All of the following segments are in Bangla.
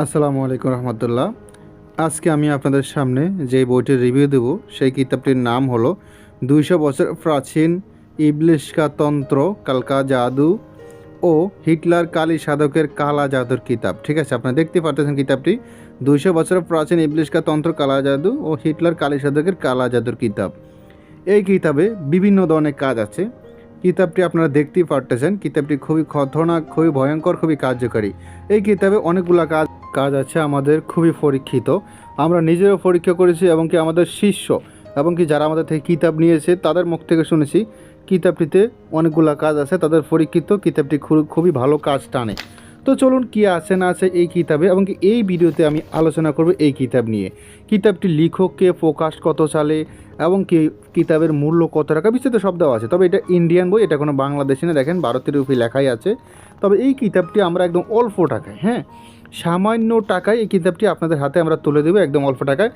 আসসালামু আলাইকুম রহমতুল্লাহ। আজকে আমি আপনাদের সামনে যে বইটির রিভিউ দেব, সেই কিতাবটির নাম হলো দুইশো বছর প্রাচীন ইবলিশকা তন্ত্র কালকা জাদু ও হিটলার কালী সাধকের কালা জাদুর কিতাব। ঠিক আছে, আপনারা দেখতে পাচ্ছেন কিতাবটি? দুইশো বছর প্রাচীন ইবলিশকা তন্ত্র কালা জাদু ও হিটলার কালী সাধকের কালা জাদুর কিতাব। এই কিতাবে বিভিন্ন ধরনের কাজ আছে। কিতাবটি আপনারা দেখতেই পারতেছেন, কিতাবটি খুবই খতরনাক, খুবই ভয়ঙ্কর, খুবই কার্যকারী। এই কিতাবে অনেকগুলো কাজ কাজ আছে আমাদের খুবই পরীক্ষিত। আমরা নিজেরও পরীক্ষা করেছি এবং কি আমাদের শিষ্য এবং কি যারা আমাদের থেকে কিতাব নিয়েছে তাদের মুখ থেকে শুনেছি। কিতাবটিতে অনেকগুলো কাজ আছে, তাদের পরীক্ষিত। কিতাবটি খুব খুবই ভালো কাজ টানে। তো চলুন কি আছে না আছে এই কিতাবে এবং এই ভিডিওতে আমি আলোচনা করব এই কিতাব নিয়ে। কিতাবটি লেখককে প্রকাশ কত সালে এবং কি কিতাবের মূল্য কত টাকা, বিস্তারিত সব দেওয়া আছে। তবে এটা ইন্ডিয়ান বই, এটা কোনো বাংলাদেশি না, দেখেন ভারতের রুপি লেখাই আছে। তবে এই কিতাবটি আমরা একদম অল্প টাকায় হ্যাঁ? সামান্য টাকায় এই কিতাবটি আপনাদের হাতে আমরা তুলে দেবো একদম অল্প টাকায়।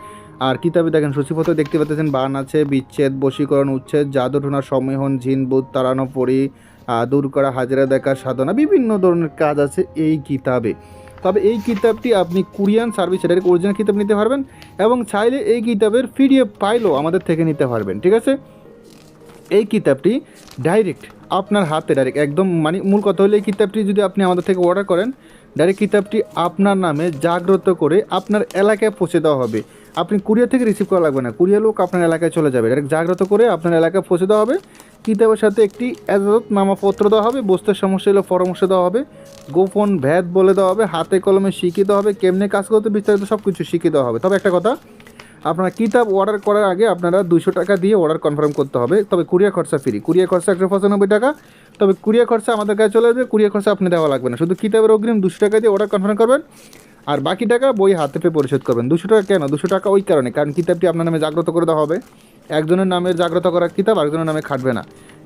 আর কিতাবে দেখেন, সূচিপত্র দেখতে পাচ্ছেন, বান আছে, বিচ্ছেদ, বশীকরণ, উচ্ছেদ, জাদুটনা জিন, বুধ তাড়ানো পরি দূর করা, হাজারা দেখা সাধনা, বিভিন্ন ধরনের কাজ আছে এই কিতাবে। তবে এই কিতাবটি আপনি কুরিয়ান সার্ভিস, এটার অরিজিনাল কিতাব নিতে পারবেন এবং চাইলে এই কিতাবের পিডিএফ ফাইলও আমাদের থেকে নিতে পারবেন, ঠিক আছে? এই কিতাবটি ডাইরেক্ট আপনার হাতে ডাইরেক্ট একদম মানে মূল কথা হলে এই কিতাবটি যদি আপনি আমাদের থেকে অর্ডার করেন ডাইরেক্ট কিতাবটি আপনার নামে জাগ্রত করে আপনার এলাকায় পৌঁছে দেওয়া হবে। আপনি কুরিয়ার থেকে রিসিভ করা লাগবে না, কুরিয়ার লোক আপনার এলাকায় চলে যাবে ডাইরেক্ট জাগ্রত করে আপনার এলাকায় পৌঁছে দেওয়া হবে। কিতাবের সাথে একটি এজাজত নামাপত্র দেওয়া হবে বসতে সমস্যা হলে পরামর্শ দেওয়া হবে, গোপন ভেদ বলে দেওয়া হবে, হাতে কলমে দেওয়া হবে, কেমনে কাজ করতে বিস্তারিত সব কিছু শিখিয়ে দেওয়া হবে। তবে একটা কথা, আপনার কিতাব অর্ডার করার আগে আপনারা দুশো টাকা দিয়ে অর্ডার কনফার্ম করতে হবে, তবে কুরিয়ার খরচা ফ্রি কুরিয়ার খরচা একশো পঁচানব্বই টাকা, তবে কুরিয়ার খরচা আমাদের কাছে চলে আসবে কুরিয়ার খরচা আপনি দেওয়া লাগবে না। শুধু কিতাবের অগ্রিম দুশো টাকা দিয়ে অর্ডার কনফার্ম করবেন, আর বাকি টাকা বই হাতে পেয়ে পরিশোধ করবেন। দুশো টাকা কেন? দুশো টাকা ওই কারণে, কারণ কিতাবটি আপনার নামে জাগ্রত করে দেওয়া হবে। একজনের নামে জাগ্রত করার কিতাব, আরেকজনের নামে খাটবে না।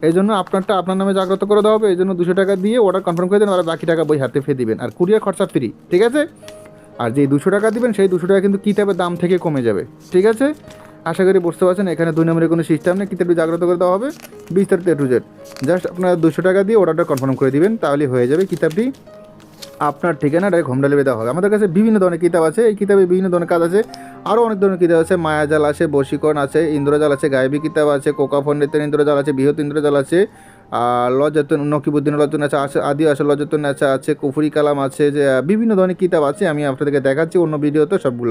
এই জন্য আপনারটা আপনার নামে জাগ্রত করে দেওয়া হবে এই জন্য দুশো টাকা দিয়ে অর্ডার কনফার্ম করে দেন আর বাকি টাকা বই হাতে ফেয়ে দিবেন। আর কুরিয়ার খরচা ফ্রি ঠিক আছে? আর যেই দুশো টাকা দিবেন, সেই দুশো টাকা কিন্তু কিতাবের দাম থেকে কমে যাবে, ঠিক আছে? আশা করি বুঝতে পারছেন, এখানে দুই নম্বরের কোনো সিস্টেম নেই, কিতাবটি জাগ্রত করে দেওয়া হবে, বিস্তারিত টু জেড জাস্ট আপনারা দুশো টাকা দিয়ে অর্ডারটা কনফার্ম করে দিবেন, তাহলে হয়ে যাবে কিতাবটি। আপনার ঠিকানা ডাইরেক্ট হোম ডেলিভারি দেওয়া হবে। আমাদের কাছে বিভিন্ন ধরনের কিতাব আছে। এই কিতাবে বিভিন্ন ধরনের কাজ আছে। আরও অনেক ধরনের কিতাব আছে। মায়াজাল আছে, বশীকরণ আছে, ইন্দ্রজাল আছে, গায়েবী কিতাব আছে কোকা ফন্ডিতের ইন্দ্রজাল আছে, বৃহৎ ইন্দ্রজাল আছে, আর লজ্জাতন, নকিবুদ্দিন লজ্জন আছে আদি আছে লজ্জাতন আছে আছে, কুফুরি কালাম আছে, যে বিভিন্ন ধরনের কিতাব আছে। আমি আপনাদেরকে দেখাচ্ছি অন্য ভিডিওতে সবগুলো।